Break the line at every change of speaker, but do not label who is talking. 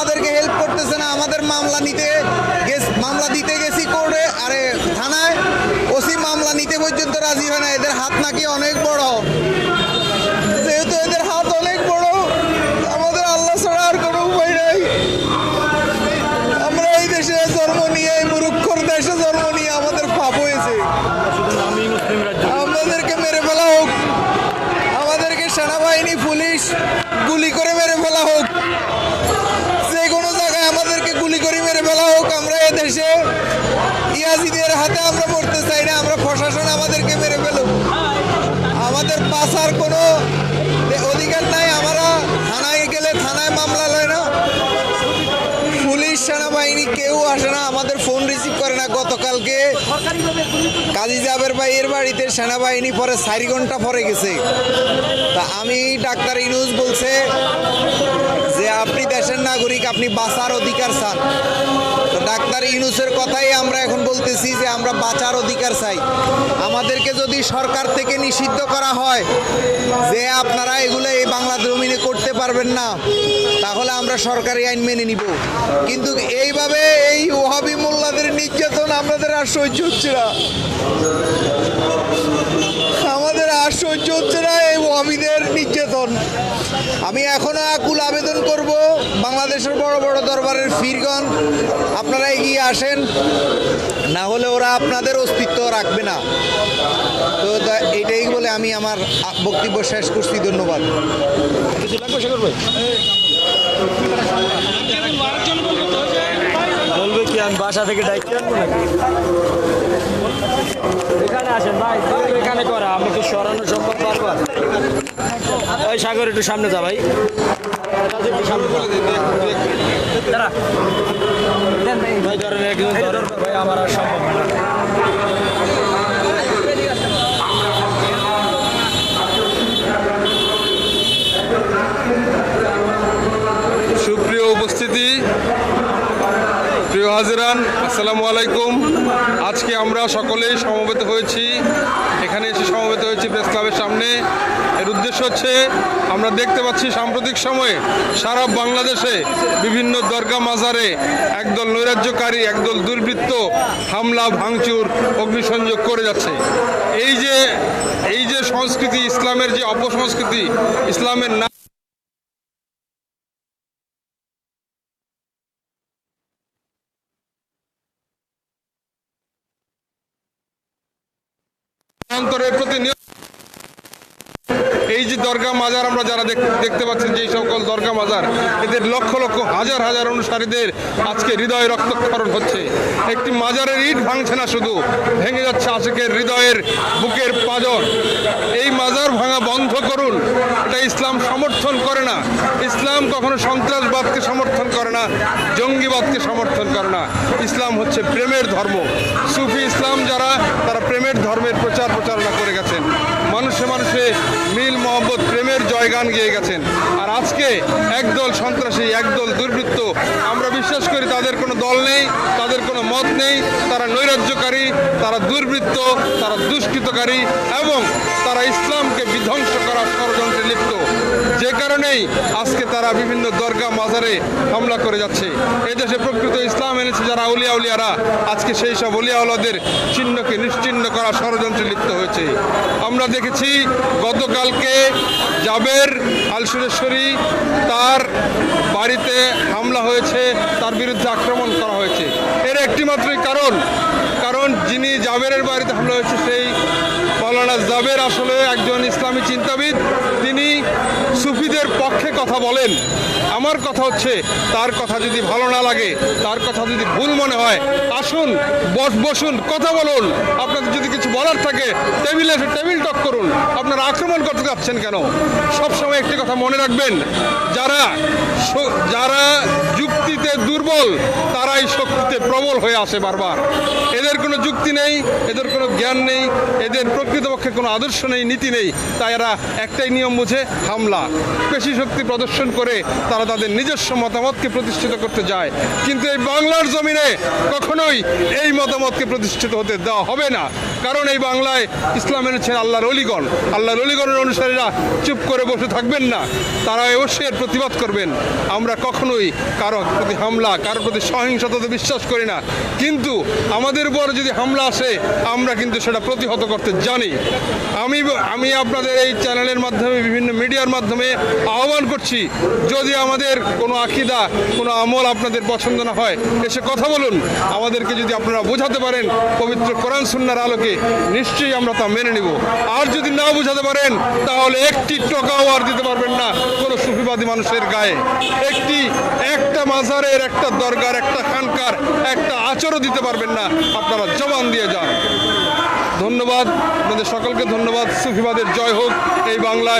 আমাদেরকে হেল্প করতেছে না, আমাদের মামলা নিতে মামলা দিতে গেছি কোর্টে আরে থানায়, ওসি মামলা নিতে পর্যন্ত রাজি হয় না, এদের হাত নাকি অনেক বড়। যেহেতু এদের হাত অনেক বড়, আমাদের আল্লাহ ছাড়া আর কোনো উপায় নাই। আমরা এই দেশে জন্ম নিয়ে, এই মুরুক্ষর দেশে জন্ম নিয়ে আমাদের পাপ হয়েছে। আমাদেরকে মেরে ফেলা হোক। আমাদেরকে সেনাবাহিনী, পুলিশ গুলি করে মেরে ফেলা হোক। মেরে ফেলা হোক, আমরা এ দেশে ইয়াজিদের হাতে আমরা মরতে চাই না, আমরা প্রশাসন আমাদেরকে মেরে ফেলুক। আমাদের বাঁচার কোনো অধিকার নাই, আমরা থানায় গেলে থানায় মামলা লয় না। পুলিশ, সেনাবাহিনী কেউ আসে না, আমাদের ফোন রিসিভ করে না। গতকালকে কাজী জাবের ভাইয়ের বাড়িতে সেনাবাহিনী পরে চারি ঘণ্টা পরে গেছে। তা আমি ডাক্তার ইনুজ বলছে যে আপনি দেশের নাগরিক, আপনি বাঁচার অধিকার চান। ডাক্তার ইনুসের কথাই আমরা এখন বলতেছি যে আমরা বাঁচার অধিকার চাই। আমাদেরকে যদি সরকার থেকে নিষিদ্ধ করা হয় যে আপনারা এগুলো এই বাংলা জমিনে করতে পারবেন না, তাহলে আমরা সরকারি আইন মেনে নিব। কিন্তু এইভাবে এই ওহাবি মোল্লাদের নির্যাতন আমাদের আর সহ্য হচ্ছে না। আমাদের আর সহ্য হচ্ছে না এই ওহাবিদের নির্যাতন। আমি এখনও আকুল আবেদন করব বাংলাদেশের বড় বড় দরবারের ফিরগণ। আপনারা এগিয়ে আসেন, না হলে ওরা আপনাদের অস্তিত্ব রাখবে না। তো এটাই বলে আমি আমার বক্তব্য শেষ করছি, ধন্যবাদ।
কিছু লাগবে আমি বাসা থেকে ডাইকে। আনব নাকি এখানে আসেন, ভাই এখানে করা, আমি তো সরানো সম্ভব পারবা ওই সাগর, একটু সামনে যা, ভাই। সামনে। ভাই, ধরেন একজন ভাই, আমার আর সম্ভব না।
আসসালামু আলাইকুম। আজকে আমরা সকলেই সমবেত হয়েছি। এখানে এসে সমবেত হয়েছি প্রেস ক্লাবের সামনে। এর উদ্দেশ্য হচ্ছে, আমরা দেখতে পাচ্ছি সাম্প্রতিক সময়ে সারা বাংলাদেশে বিভিন্ন দরগা মাজারে একদল নৈরাজ্যকারী, একদল দুর্বৃত্ত হামলা, ভাঙচুর, অগ্নিসংযোগ করে যাচ্ছে। এই যে এই যে সংস্কৃতি, ইসলামের যে অপসংস্কৃতি, ইসলামের না অন্তরের প্রতি নিয়ম- এই যে দরগা মাজার আমরা যারা দেখ- দেখতে পাচ্ছেন যে সকল দরগা মাজার, এদের লক্ষ লক্ষ, হাজার হাজার অনুসারীদের আজকে হৃদয় রক্তক্ষরণ হচ্ছে। একটি মাজারের ইট ভাঙছে না শুধু, ভেঙে যাচ্ছে আশেকের হৃদয়ের বুকের পাজর। এই মাজার ভাঙা বন্ধ করুন, এটা ইসলাম সমর্থন করে না। ইসলাম কখনো সন্ত্রাসবাদকে সমর্থন করে না, জঙ্গিবাদকে সমর্থন করে না। ইসলাম হচ্ছে প্রেমের ধর্ম। সুফি ইসলাম যারা, তারা প্রেমের ধর্মের প্রচার প্রচারণা করে গেছেন। মানুষে মানুষে মিল মোহাম্মত প্রেমের জয়গান গিয়ে গেছেন। আর আজকে একদল সন্ত্রাসী, একদল দুর্বৃত্ত, আমরা বিশ্বাস করি তাদের কোনো দল নেই, তাদের কোনো তারা নৈরাজ্যকারী, তারা দুর্বৃত্ত, তারা দুষ্কৃতকারী এবং তারা ইসলামকে বিধ্বংস করার ষড়যন্ত্রে লিপ্ত। যে কারণেই আজকে তারা বিভিন্ন দরগা মাজারে হামলা করে যাচ্ছে। এই দেশে প্রকৃত ইসলাম এনেছে যারা উলিয়া উলিয়ারা। আজকে সেই সব উলিয়াউলাদের চিহ্নকে নিশ্চিহ্ন করা ষড়যন্ত্রে লিপ্ত হয়েছে। আমরা দেখেছি গতকালকে জাবের আল সুরেশ্বরী তার বাড়িতে হামলা হয়েছে, তার বিরুদ্ধে আক্রমণ করা হয়েছে। এর একটি মাত্রই কারণ কারণ যিনি জাবেরের বাড়িতে হামলা হয়েছে সেই মৌলানা জাবের আসলে একজন ইসলামী চিন্তাবিদ। তিনি সুফিদের পক্ষে কথা বলেন। আমার কথা হচ্ছে, তার কথা যদি ভালো না লাগে, তার কথা যদি ভুল মনে হয়, আসুন, বস, বসুন, কথা বলুন। আপনাদের যদি কিছু বলার থাকে, টেবিলে, টেবিল টক করুন। আপনারা আক্রমণ করতে যাচ্ছেন কেন? সবসময় একটি কথা মনে রাখবেন, যারা যারা যুক্তিতে দুর্বল, তারাই শক্তি রাজনীতিতে প্রবল হয়ে আসে বারবার। এদের কোনো যুক্তি নেই, এদের কোনো জ্ঞান নেই, এদের প্রকৃতপক্ষে কোনো আদর্শ নেই, নীতি নেই। তাই এরা একটাই নিয়ম বুঝে হামলা। পেশি শক্তি প্রদর্শন করে তারা তাদের নিজস্ব মতামতকে প্রতিষ্ঠিত করতে যায়। কিন্তু এই বাংলার জমিনে কখনোই এই মতামতকে প্রতিষ্ঠিত হতে দেওয়া হবে না। কারণ এই বাংলায় ইসলাম এনেছেন আল্লাহর অলিগণ। আল্লাহর অলিগণের অনুসারীরা চুপ করে বসে থাকবেন না। তারা অবশ্যই এর প্রতিবাদ করবেন। আমরা কখনোই কারও প্রতি হামলা, কারও প্রতি সহিংসতাতে বিশ্বাস করি না। কিন্তু আমাদের উপর যদি হামলা আসে, আমরা কিন্তু সেটা প্রতিহত করতে জানি। আমি আমি আপনাদের এই চ্যানেলের মাধ্যমে, বিভিন্ন মিডিয়ার মাধ্যমে আহ্বান করছি, যদি আমাদের কোনো আকিদা, কোনো আমল আপনাদের পছন্দ না হয়, এসে কথা বলুন। আমাদেরকে যদি আপনারা বোঝাতে পারেন, পবিত্র কোরআন সুন্নার আলোকে, নিশ্চয়ই আমরা তা মেনে নিব। আর যদি না বোঝাতে পারেন, তাহলে একটি টাকাও আর দিতে পারবেন না কোনো সুফিবাদী মানুষের গায়ে। একটি, একটা মাজারের, একটা দরকার একটা খানকার, একটা আচরও দিতে পারবেন না। আপনারা জবান দিয়ে যান। ধন্যবাদ। আপনাদের সকলকে ধন্যবাদ। সুফিবাদের জয় হোক। এই বাংলায়